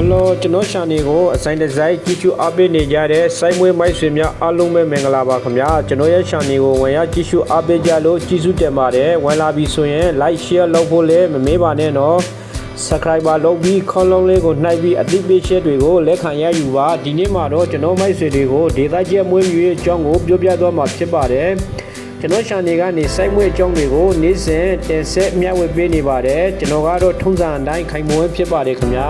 ဟယ်လိုကျွန်တော်ရှာနေကိုအဆိုင်ဒီဇိုင်းကြည့်ရှုအားပေးနေကြတဲ့စိုင်းမွေးမိုက်ဆွေများအားလုံးပဲမင်္ဂလာပါခင်ဗျာကျွန်တော်ရဲ့ရှာနေကိုဝင်ရောက်ကြည့်ရှုအားပေးကြလို့ကြည့်ရှုတင်ပါတယ်ဝင်လာပြီဆိုရင် like share လုပ်ဖို့လည်းမမေ့ပါနဲ့နော် subscriber လုပ်ပြီးခေါင်းလုံးလေးကိုနှိုက်ပြီးအသိပေးချက်တွေကိုလက်ခံရယူပါဒီနေ့မှာတော့ကျွန်တော်မိုက်ဆွေတွေကိုဒေသကျက်မွေးမြူရေးအကြောင်းကိုပြောပြသွားမှာဖြစ်ပါတယ်ကျွန်တော် channel ကနေစိုက်မွေးအကြောင်းတွေကိုနေ့စဉ်တင်ဆက်မျှဝေပေးနေပါတယ်ကျွန်တော်ကတော့ထုံးစံအတိုင်းခိုင်မွေးဖြစ်ပါတယ်ခင်ဗျာ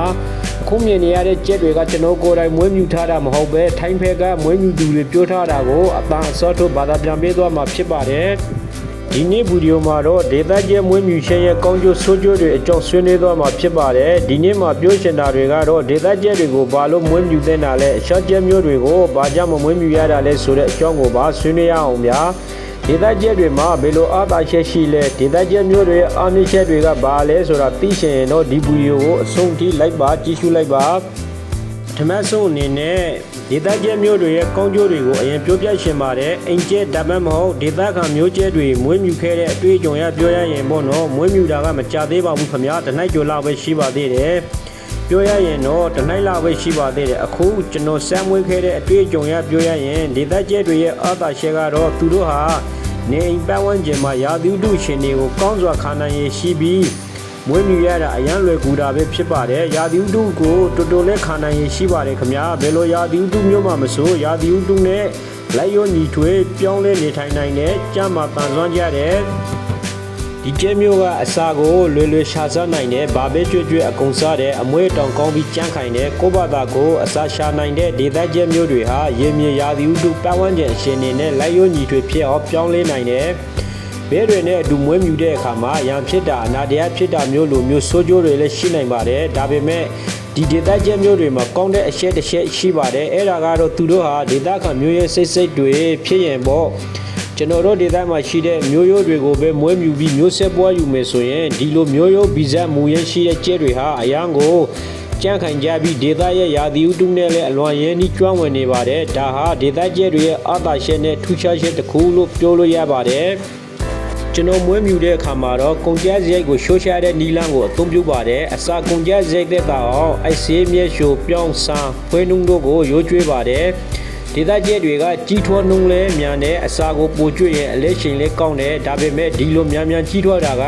အ ခုမြင်နေရတဲ့ကြက်တွေကကျွန်တော်ကိုယ်တိုင်မွေးမြူထားတာမဟုတ်ပဲထိုင်းဖက်ကမွေးမြူသူတွေပြောထားတာကိုအပန်းအစောထုတ်ဘာသာပြန်ပေးသွားမှာဖြစ်ပါတယ်ဒီနေ့ဗီဒီယိုမှာတော့ဒေသကျက်မွေးမြူခြင်းရဲ့ကောင်းကျိုးဆိုးကျိုးတွေအကြောင်းဆွေးနွေးသွားမှာဖြစ်ပါတယ်ဒီနေ့မှာပြောချင်တာတွေကတော့ဒေသကျက်တွေကိုဘာလို့မွေးမြူသင့်တာလဲအရှော့ကျက်မျိုးတွေကိုဘာကြောင့်မမွေးမြူရတာလဲဆိုတဲ့အကြောင်းကိုပါဆွေးနွေးရအောင်ဗျာ ဒေသကျက်တွေမှာဘယ်လိုအားသာချက်ရှိလဲဒေသကျက်မျိုးတွေရဲ့အားနည်းချက်တွေကဘာလဲဆိုတာသိချင်ရင်တော့ဒီဗီဒီယိုကိုအဆုံးထိလိုက်ပါကြည့်ရှုလိုက်ပါပထမဆုံးအနေနဲ့ဒေသကျက်မျိုးတွေရဲ့ကောင်းကျိုးတွေကိုအရင်ပြောပြရှင်ပါတယ်အိမ်ကျက်ဒါမှမဟုတ်ဒေသခံမျိုးကျက်တွေမွေးမြူခဲ့တဲ့အတွေ့အကြုံရပြောရရင်ပေါ့နော်မွေးမြူတာကမကြသေးပါဘူးခင်ဗျာတနိုက်ကျော်လောက်ပဲရှိပါသေးတယ်ပြောရရင်တော့တနိုက်လောက်ပဲရှိပါသေးတယ်အခုကျွန်တော်စမ်းမွေးခဲ့တဲ့အတွေ့အကြုံရပြောရရင်ဒေသကျက်တွေရဲ့အားသာချက်ကတော့သူတို့ဟာ နေအိမ်ပတ်ဝန်းကျင်မှာရာသီဥတုရှင်တွေကိုကောင်းစွာခါနိုင်ရရှိပြီးမွေးမြူရတာအရန်လွယ်ကူတာပဲဖြစ်ပါတယ်ရာသီဥတုကိုတော်တော်လေးခါနိုင်ရရှိပါတယ်ခင်ဗျာဘယ်လိုရာသီဥတုမျိုးမှမဆိုရာသီဥတုနဲ့လိုက်ရောညီထွေးပြောင်းလဲနေထိုင်နိုင်တဲ့ကြမ်းမှာတန်ဆွမ်းကြတဲ့ ဒီကျဲမျိုးကအစာကိုလွယ်လွယ်ရှာစားနိုင်တဲ့ဘာပဲကြွကြွအကုန်စားတဲ့အမွေတောင်ကောင်းပြီးကြမ်းခိုင်တဲ့ကိုယ့်ဘာသာကိုအစာရှာနိုင်တဲ့ဒေသကျဲမျိုးတွေဟာရေမြေရာသီဥတုပတ်ဝန်းကျင်အရှင်နေနဲ့လိုက်ရောညီထွေးဖြစ်အောင်ပြောင်းလဲနိုင်တဲ့ဘဲတွေနဲ့အတူမွေးမြူတဲ့အခါမှာရံဖြစ်တာအနာတရားဖြစ်တာမျိုးလိုမျိုးဆိုးကျိုးတွေလည်းရှိနိုင်ပါတယ်ဒါပေမဲ့ဒီဒေသကျက်မျိုးတွေမှာကောင်းတဲ့အရှက်တစ်ချက်ရှိပါတယ်အဲ့ဒါကတော့သူတို့ဟာဒေသခံမျိုးရဲစိတ်စိတ်တွေဖြစ်ရင်ပေါ့ ကျွန်တော်တို့ဒေသမှာရှိတဲ့မျိုးရိုးတွေကိုပဲမွေးမြူပြီးမျိုးဆက်ပွားယူမယ်ဆိုရင်ဒီလိုမျိုးရိုးဗီဇမူရဲရှိတဲ့ကျက်တွေဟာအရန်ကိုကြန့်ခိုင်ကြပြီးဒေသရဲ့ယာတီဥတုနဲ့လည်းအလွန်ရင်းနှီးကျွမ်းဝင်နေပါတယ်ဒါဟာဒေသကျက်တွေရဲ့အာသာရှက်နဲ့ထူးခြားချက်တစ်ခုလို့ပြောလို့ရပါတယ်ကျွန်တော်မွေးမြူတဲ့အခါမှာတော့ကုန်ကြစရိုက်ကိုရှိုးရှားတဲ့နီလန်းကိုအသုံးပြုပါတယ်အစာကုန်ကြစရိုက်တဲ့တာအောင်အိုက်ဆေးမြဲရှိုပြောင်းဆန်းဖွေးနှုံတို့ကိုရိုးကျွေးပါတယ် ဒေသကျက်တွေကကြီးထွားနှုံလဲမြန်တဲ့အစာကိုပိုကျွေးရင်အလဲချိန်လဲကောင်းတယ်ဒါပေမဲ့ဒီလိုမြန်မြန်ကြီးထွားတာက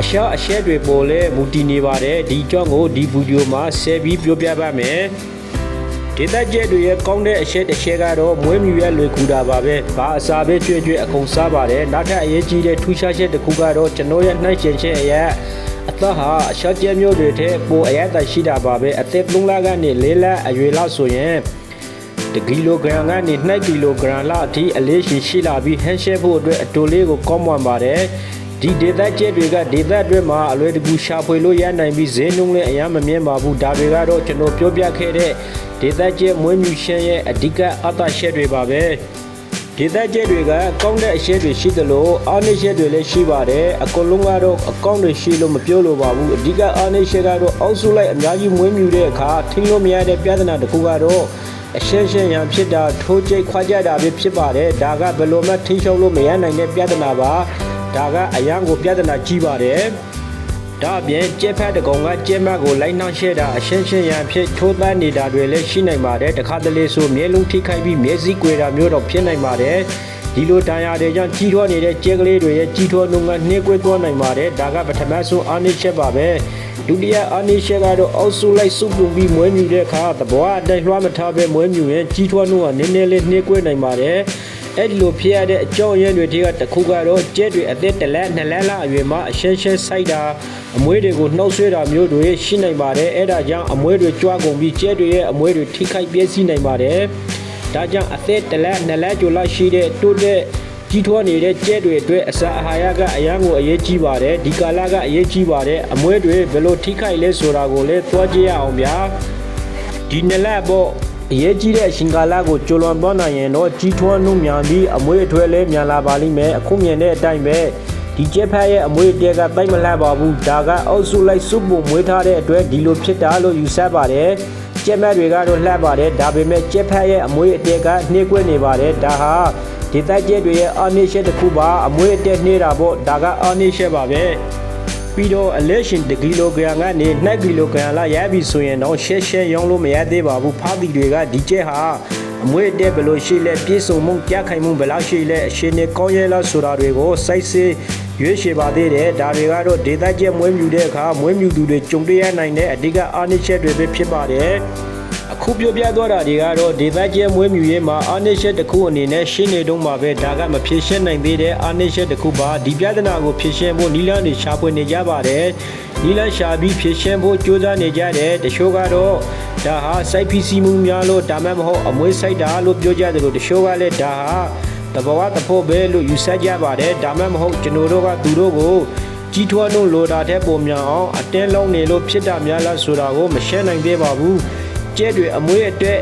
အရှာအရှက်တွေပေါ်လဲမူတည်နေပါတယ်ဒီကြောင့်ကိုဒီဗီဒီယိုမှာဆက်ပြီးပြောပြပါမယ်ဒေသကျက်တွေရဲ့ကောင်းတဲ့အချက်တစ်ချက်ကတော့မွေးမြူရလွယ်ကူတာပါပဲ။ဘာအစာပဲကျွေ့ကျွေ့အကုန်စားပါတယ်။နောက်ထပ်အရေးကြီးတဲ့ထူးခြားချက်တစ်ခုကတော့ကျွန်တော်ရဲ့နှိုင်းရှင်ချက်အရာအသက်ဟာအရှော့ကျက်မျိုးတွေထက်ပိုအရသာရှိတာပါပဲ။အသက်3လကနေ4လအရွယ်လောက်ဆိုရင် တကီလိုဂရမ်ကနေ2ကီလိုဂရမ်လောက်အထိအလေးရှိရှိလာပြီးဟန်ရှဲဖို့အတွက်အတိုလေးကိုကောင်းမွန်ပါတယ်။ဒီဒေသကျက်တွေကဒေသအတွင်းမှာအလွယ်တကူရှာဖွေလို့ရနိုင်ပြီးဈေးနှုန်းလည်းအများမမြင်ပါဘူးဒါတွေကတော့ကျွန်တော်ပြောပြခဲ့တဲ့ဒေသကျက်မွေးမြူရှင်ရဲ့အဓိကအတရှက်တွေပါပဲဒေသကျက်တွေကကောင်းတဲ့အရှက်တွေရှိသလိုအားနည်းချက်တွေလည်းရှိပါတယ်အကုန်လုံးကတော့အကောင့်တွေရှိလို့မပြောလို့ပါဘူးအဓိကအားနည်းချက်ကတော့အောက်စုလိုက်အများကြီးမွေးမြူတဲ့အခါထိန်းလို့မရတဲ့ပြဿနာတစ်ခုကတော့ အရှက်ရှက်ရန်ဖြစ်တာထိုးကျိတ်ခွာကြတာပဲဖြစ်ပါတယ်ဒါကဘယ်လိုမှထိန်းချုပ်လို့မရနိုင်တဲ့ပြဿနာပါဒါကအရန်ကိုပြဿနာကြီးပါတယ်ဒါအပြင်ကျက်ဖက်တကောင်ကကျက်မတ်ကိုလိုက်နှောင့်ရှက်တာအရှင်းရှင်းရန်ဖြစ်ထိုးသန်းနေတာတွေလည်းရှိနိုင်ပါတယ်တခါတလေဆိုမျက်လုံးထိခိုက်ပြီးမျက်စိကွေတာမျိုးတော့ဖြစ်နိုင်ပါတယ် ဒီလိုတန်ရာတွေကြောင့်ကြီးထွားနေတဲ့ကျက်ကလေးတွေရဲ့ကြီးထွားနှုန်းကနှိကွေးသွားနိုင်ပါတယ်ဒါကပထမဆုံးအာနိချက်ပါပဲဒုတိယအာနိချက်ကတော့အောက်ဆုလိုက်စုပ်ပြုံပြီးမွေးမြူတဲ့အခါသဘောအတိုင်းလွှမ်းမထားပဲမွေးမြူရင်ကြီးထွားနှုန်းကနည်းနည်းလေးနှိကွေးနိုင်ပါတယ်အဲ့ဒီလိုဖြစ်ရတဲ့အကြောင်းရင်းတွေတွေကတစ်ခုကတော့ကျက်တွေအသက်တစ်လက်နှစ်လက်လောက်အရွယ်မှာအရှင်းရှင်းစိုက်တာအမွေးတွေကိုနှုတ်ဆွဲတာမျိုးတွေရှိနိုင်ပါတယ်အဲ့ဒါကြောင့်အမွေးတွေကြွားကုန်ပြီးကျက်တွေရဲ့အမွေးတွေထိခိုက်ပျက်စီးနိုင်ပါတယ် ဒါကြောင့်အသက်တစ်လက်နှစ်လက်ကျော်လောက်ရှိတဲ့တိုးတဲ့ကြီးထွားနေတဲ့ကျက်တွေအတွက်အစာအာဟာရကအရန်ကိုအရေးကြီးပါတယ်ဒီကာလကအရေးကြီးပါတယ်အမွေးတွေဘယ်လိုထိခိုက်လဲဆိုတာကိုလည်းသွားကြည့်ရအောင်ဗျာဒီနှစ်လက်ပေါ့အရေးကြီးတဲ့အရှင်ကာလကိုကျော်လွန်သွားနိုင်ရင်တော့ကြီးထွားနှုံမြန်ပြီးအမွေအထွဲလဲမြန်လာပါလိမ့်မယ်အခုမြင်တဲ့အတိုင်းပဲဒီကျက်ဖက်ရဲ့အမွေတဲကတိုက်မလှပါဘူးဒါကအုပ်စုလိုက်စုပုံမွေးထားတဲ့အတွက်ဒီလိုဖြစ်တာလို့ယူဆပါတယ် ကျက်မက်တွေကတော့လှပါတယ်ဒါပေမဲ့ကျက်ဖက်ရဲ့အမွေအတဲကနှိကွဲနေပါတယ်ဒါဟာဒီတိုက်ကျက်တွေရဲ့အာနိရှက်တစ်ခုပါအမွေအတဲနှိတာပေါ့ဒါကအာနိရှက်ပါပဲပြီးတော့အလဲရှင်1ကီလိုဂရမ်ကနေ2ကီလိုဂရမ်လောက်ရပြီဆိုရင်တော့ရှဲရှဲရောင်းလို့မရသေးပါဘူးဖားတီတွေကဒီကျက်ဟာအမွေအတက်ဘယ်လိုရှိလဲပြေဆုံးမှုကြက်ခိုင်မှုဘယ်လောက်ရှိလဲအရှင်နဲ့ကောင်းရဲလားဆိုတာတွေကိုစိုက်စေး ရွေးချယ်ပါသေးတယ်ဒါတွေကတော့ဒေသကျက်မွေးမြူတဲ့အခါမွေးမြူသူတွေကြုံတွေ့ရနိုင်တဲ့အဓိကအားနည်းချက်တွေပဲဖြစ်ပါတယ်အခုပြောပြသွားတာတွေကတော့ဒေသကျဲမွေးမြူရေးမှာအာနိရှက်တစ်ခုအနေနဲ့ရှင်းနေတော့မှာပဲဒါကမဖြေရှင်းနိုင်သေးတဲ့အာနိရှက်တစ်ခုပါဒီပြဿနာကိုဖြေရှင်းဖို့နီလန်းတွေရှာဖွေနေကြပါတယ်နီလန်းရှာပြီးဖြေရှင်းဖို့ကြိုးစားနေကြတယ်တချို့ကတော့ဒါဟာစိုက်ဖီစီမှုများလို့ဒါမှမဟုတ်အမွေးစိုက်တာလို့ပြောကြတယ်လို့တချို့ကလည်းဒါဟာ တဘဝတဖို့ပဲလို့ယူဆကြပါတယ်ဒါမှမဟုတ်ကျွန်တော်တို့ကသူတို့ကိုကြီးထွားနှုန်းလိုတာတဲ့ပုံများအောင်အတင်းလုံးနေလို့ဖြစ်တာများလားဆိုတာကိုမရှင်းနိုင်သေးပါဘူးကျဲတွေအမွေးအတွက်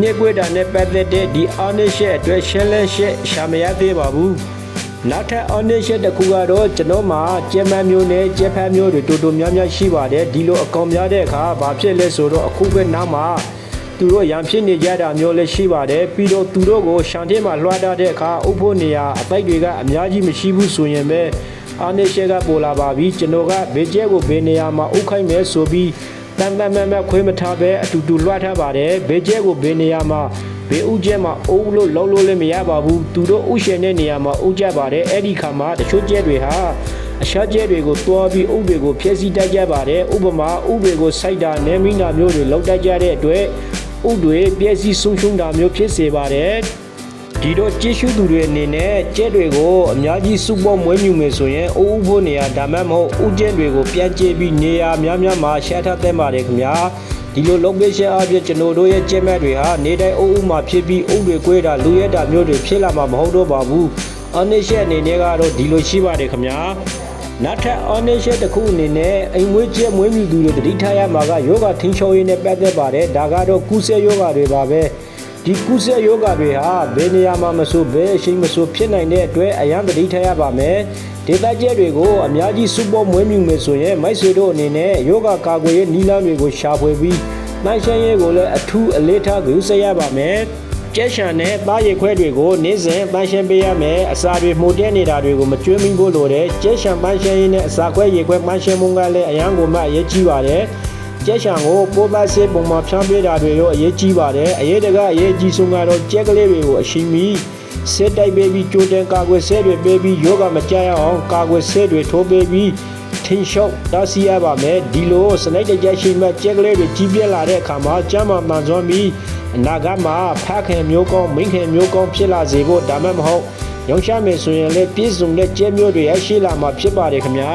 ညှက်ကွေးတာနဲ့ပတ်သက်တဲ့ဒီအာနိရှက်အတွက်ရှင်းလင်းရှက်ရှာမရသေးပါဘူးနောက်ထပ်အာနိရှက်တစ်ခုကတော့ကျွန်တော်မှာကျဲမန်းမျိုးနဲ့ကျဲဖန်းမျိုးတွေတူတူများများရှိပါတယ်ဒီလိုအကောင်များတဲ့အခါဘာဖြစ်လဲဆိုတော့အခုပဲနောက်မှာ သူတို့ရံဖြစ်နေကြတာမျိုးလည်းရှိပါတယ်ပြီးတော့သူတို့ကိုရှန်ထဲမှာလွှမ်းထားတဲ့အခါဥဖို့နေရာအပိုက်တွေကအများကြီးမရှိဘူးဆိုရင်ပဲအာနေရှက်ကပေါ်လာပါပြီကျွန်တော်ကဘေကျဲကိုဘေနေရာမှာဥခိုင်းမယ်ဆိုပြီးတန်တန်မန်မန်ခွေးမထားပဲအတူတူလွှမ်းထားပါတယ်ဘေကျဲကိုဘေနေရာမှာဘေဥကျဲမှာအုပ်လို့လုံးလို့လည်းမရပါဘူးသူတို့ဥရှင်တဲ့နေရာမှာဥကြပါတယ်အဲ့ဒီခါမှာတချို့ကျဲတွေဟာအရှားကျဲတွေကိုတွားပြီးဥတွေကိုဖျက်ဆီးတတ်ကြပါတယ်ဥပမာဥတွေကိုစိုက်တာနဲမိနာမျိုးတွေလောက်တတ်ကြတဲ့အတွက် ဥတွေပြည့်စည်ဆုံးရှုံးတာမျိုးဖြစ်စေပါတယ်ဒီတော့ကြည့်ရှုသူတွေအနေနဲ့ကျဲတွေကိုအများကြီးစုပေါမွေးမြူမယ်ဆိုရင်အိုးဥဖို့နေရာဒါမှမဟုတ်ဥကျဲတွေကိုပြန်ကျဲပြီးနေရာများများမှာရှာထားသင့်ပါတယ်ခင်ဗျာဒီလို location အပြည့်ကျွန်တော်တို့ရဲ့ကျဲမက်တွေဟာနေတိုင်းအိုးဥမှာဖြစ်ပြီးဥတွေကွေးတာလူရဲတာမျိုးတွေဖြစ်လာမှာမဟုတ်တော့ပါဘူးအနစ်ရှက်အနေနဲ့ကတော့ဒီလိုရှိပါတယ်ခင်ဗျာ နောက်ထပ် ownership တစ်ခုအနေနဲ့အိမ်မွေးကျဲမွေးမြူသူတွေတတိထားရမှာကယောဂထင်းချောရေးနဲ့ပတ်သက်ပါတယ်ဒါကတော့ကုသယောဂတွေပါပဲဒီကုသယောဂတွေဟာဘယ်နေရာမှာမဆိုဘယ်အချိန်မဆိုဖြစ်နိုင်တဲ့အတွက်အရန်တတိထားရပါမယ်ဒေသကျဲတွေကိုအများကြီးစုပေါ်မွေးမြူမယ်ဆိုရင်မိုက်ဆွေတို့အနေနဲ့ယောဂကာကွယ်ရေးနီလန်းတွေကိုရှာဖွေပြီးနိုင်ရှင်းရေးကိုလည်းအထူးအလေးထားကြိုးစားရပါမယ် ကျက်ရှန်နဲ့သားရည်ခွဲတွေကိုနေ့စဉ်ပန်းရှင်းပေးရမယ်အစာတွေမှုတဲနေတာတွေကိုမကျွေးမိဖို့လိုတယ်ကျက်ရှန်ပန်းရှင်းရေးနဲ့အစာခွဲရည်ခွဲပန်းရှင်းမှုကလည်းအရန်ကိုမှအရေးကြီးပါတယ်ကျက်ရှန်ကိုပိုးပတ်စေးပုံမှာဖြန်းပေးတာတွေရောအရေးကြီးပါတယ်အရေးတကအရေးကြီးဆုံးကတော့ကျက်ကလေးတွေကိုအရှိမီစစ်တိုက်ပေးပြီးကြိုတင်ကာကွယ်ဆဲတွေပေးပြီးယောဂမကြရအောင်ကာကွယ်ဆဲတွေထိုးပေးပြီးထင်းလျှောက်တားဆီးရပါမယ်ဒီလိုစနိုက်တကြရှိမှကျက်ကလေးတွေကြီးပြက်လာတဲ့အခါမှာကျမ်းမာမှန်စွမ်းပြီး အနာဂတ်မှာဖခင်မျိုးကောင်းမိခင်မျိုးကောင်းဖြစ်လာစေဖို့ဒါမှမဟုတ်ရောင်းချမယ်ဆိုရင်လည်းပြည့်စုံတဲ့ကျဲမျိုးတွေရရှိလာမှာဖြစ်ပါတယ်ခင်ဗျာ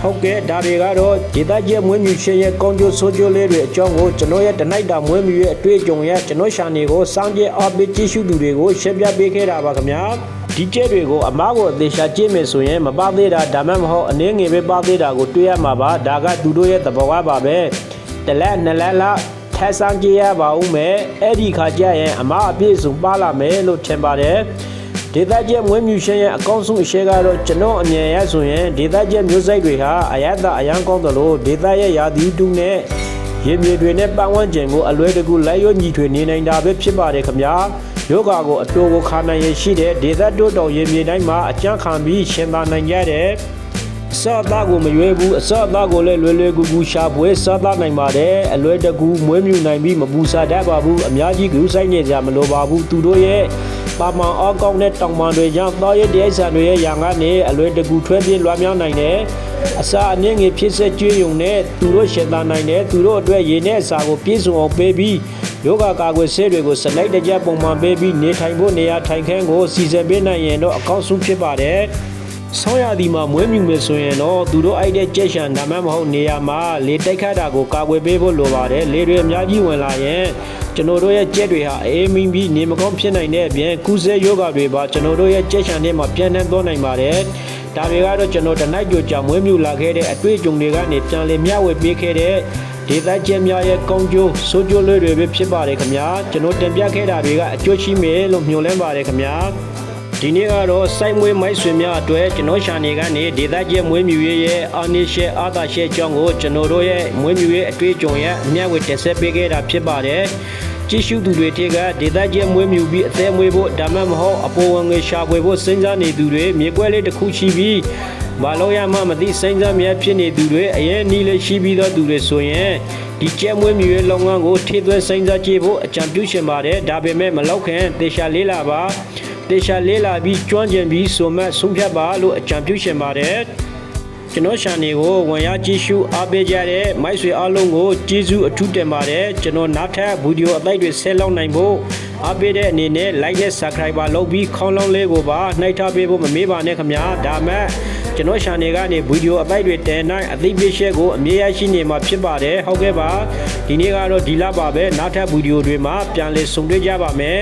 ဟုတ်ကဲ့ဒါတွေကတော့ဒေသကျဲမွေးမြူရှင်ရဲ့ကောင်းကျိုးဆိုးကျိုးလေးတွေအကြောင်းကိုကျွန်တော်ရဲ့တနိုက်တာမွေးမြူရဲ့အတွေ့အကြုံရဲ့ကျွန်တော်ရှာနေကိုစောင့်ကြည့်အားပေးကြည့်ရှုသူတွေကိုရှင်းပြပေးခဲ့တာပါခင်ဗျာဒီကျဲတွေကိုအမားကိုအသေးချာကြည့်မယ်ဆိုရင်မပသေးတာဒါမှမဟုတ်အနေငယ်ပဲပသေးတာကိုတွေ့ရမှာပါဒါကသူတို့ရဲ့သဘောပါပဲတလက်နှစ်လက်လောက် ထက်ဆောင်ကြည့်ရပါဦးမယ်အဲ့ဒီခါကျရင်အမားအပြည့်စုံပါလာမယ်လို့ထင်ပါတယ်ဒေသကျက်မွေးမြူရှင်ရဲ့အကောင်းဆုံးအရှဲကတော့ကျွန်တော်အမြင်ရဆိုရင်ဒေသကျက်မျိုးစိတ်တွေဟာအယတအယံကောင်းတယ်လို့ဒေသရဲ့ရာသီဥတုနဲ့ရေမြေတွေနဲ့ပတ်ဝန်းကျင်ကိုအလွယ်တကူလိုက်ရွညီထွေနေနိုင်တာပဲဖြစ်ပါတယ်ခင်ဗျာယောဂါကိုအတူကိုခါနိုင်ရရှိတဲ့ဒေသတိုးတောင်ရေမြေတိုင်းမှာအကျန်းခံပြီးရှင်သာနိုင်ကြတဲ့ အစောအသားကိုမရွေးဘူးအစောအသားကိုလည်းလွယ်လွယ်ကူကူရှာဖွေစားသားနိုင်ပါတယ်အလွယ်တကူမွေးမြူနိုင်ပြီးမပူစားတတ်ပါဘူးအများကြီးကူးဆိုင်နေကြမလိုပါဘူးသူတို့ရဲ့ပါမန်အောက်ကောင်းတဲ့တောင်ပန်တွေကြောင့်တောရဲ့တရိုက်ဆန်တွေရဲ့ရာကနေအလွယ်တကူထွဲပြေးလွှမ်းမြောက်နိုင်တယ်အစာအနည်းငယ်ဖြစ်ဆက်ကျွေးယုံနဲ့သူတို့ရှင်သာနိုင်တယ်သူတို့အတွက်ရေနဲ့အစာကိုပြည့်စုံအောင်ပေးပြီးယောဂကာကွယ်ဆေးတွေကိုစလိုက်တကြပုံမှန်ပေးပြီးနေထိုင်ဖို့နေရာထိုင်ခင်းကိုစီစဉ်ပေးနိုင်ရင်တော့အကောင်းဆုံးဖြစ်ပါတယ် ဆောင်းရသည်မှာမွေးမြူမယ်ဆိုရင်တော့သူတို့အိုက်တဲ့ကြက်ရှန်ဒါမှမဟုတ်နေရာမှာလေတိုက်ခတ်တာကိုကာကွယ်ပေးဖို့လိုပါတယ်လေတွေအများကြီးဝင်လာရင်ကျွန်တော်တို့ရဲ့ကြက်တွေဟာအေးမင်းပြီးနေမကောင်းဖြစ်နိုင်တဲ့အပြင်ကုသယောဂတွေပါကျွန်တော်တို့ရဲ့ကြက်ရှန်ထဲမှာပြန့်နှံ့သွားနိုင်ပါတယ်ဒါတွေကတော့ကျွန်တော်တနိုက်ကြိုကြောင့်မွေးမြူလာခဲ့တဲ့အတွေ့အကြုံတွေကနေပြန်လည်မျှဝေပေးခဲ့တဲ့ဒေသကျက်များရဲ့ကောင်းကျိုးဆိုးကျိုးလေးတွေပဲဖြစ်ပါတယ်ခင်ဗျာကျွန်တော်တင်ပြခဲ့တာတွေကအကျိုးရှိမယ်လို့မျှော်လင့်ပါတယ်ခင်ဗျာ ဒီနေ့ကတော့စိုက်မွေးမိုက်ဆွေများအတွက်ကျွန်တော်ရှာနေကနေဒေသကျဲမွေးမြူရေးရဲ့အာနိရှဲအာသာရှဲအကြောင်းကိုကျွန်တော်တို့ရဲ့မွေးမြူရေးအတွေ့အကြုံရဲ့အမျှဝေတက်ဆက်ပေးခဲ့တာဖြစ်ပါတယ်ကြည့်ရှုသူတွေထေကဒေသကျဲမွေးမြူပြီးအသေးမွေးဖို့ဒါမှမဟုတ်အပေါ်ဝင်ငွေရှာဖွေဖို့စဉ်းစားနေသူတွေမြေကွက်လေးတစ်ခုရှိပြီးဘာလို့ရမှမသိစိမ့်စားမြဲဖြစ်နေသူတွေအရင်နီးလေးရှိပြီးသောသူတွေဆိုရင်ဒီကျဲမွေးမြူရေးလုပ်ငန်းကိုထိသွဲစိမ့်စားကြည့်ဖို့အကြံပြုရှင်ပါတယ်ဒါပေမဲ့မလောက်ခင်တေချာလေးလာပါ တေချာလေးလာပြီးကျွမ်းကျင်ပြီးဆိုမှဆုံးဖြတ်ပါလို့အကြံပြုရှင်ပါတယ်ကျွန်တော်ရှာနေကိုဝင်ရကြည့်ရှုအားပေးကြတဲ့မိုက်ဆွေအားလုံးကိုကျေးဇူးအထူးတင်ပါတယ်ကျွန်တော်နောက်ထပ်ဗီဒီယိုအတိုက်တွေဆက်လောက်နိုင်ဖို့အားပေးတဲ့အနေနဲ့ like နဲ့ subscribe ပါလုပ်ပြီးခေါင်းလောင်းလေးကိုပါနှိုက်ထားပေးဖို့မမေ့ပါနဲ့ခင်ဗျာဒါမဲ့ကျွန်တော် channel ကနေဗီဒီယိုအတိုက်တွေတင်တိုင်းအသိပေးချက်ကိုအမြဲရရှိနေမှာဖြစ်ပါတယ်ဟုတ်ကဲ့ပါဒီနေ့ကတော့ဒီလောက်ပါပဲနောက်ထပ်ဗီဒီယိုတွေမှာပြန်လည်ဆုံတွေ့ကြပါမယ်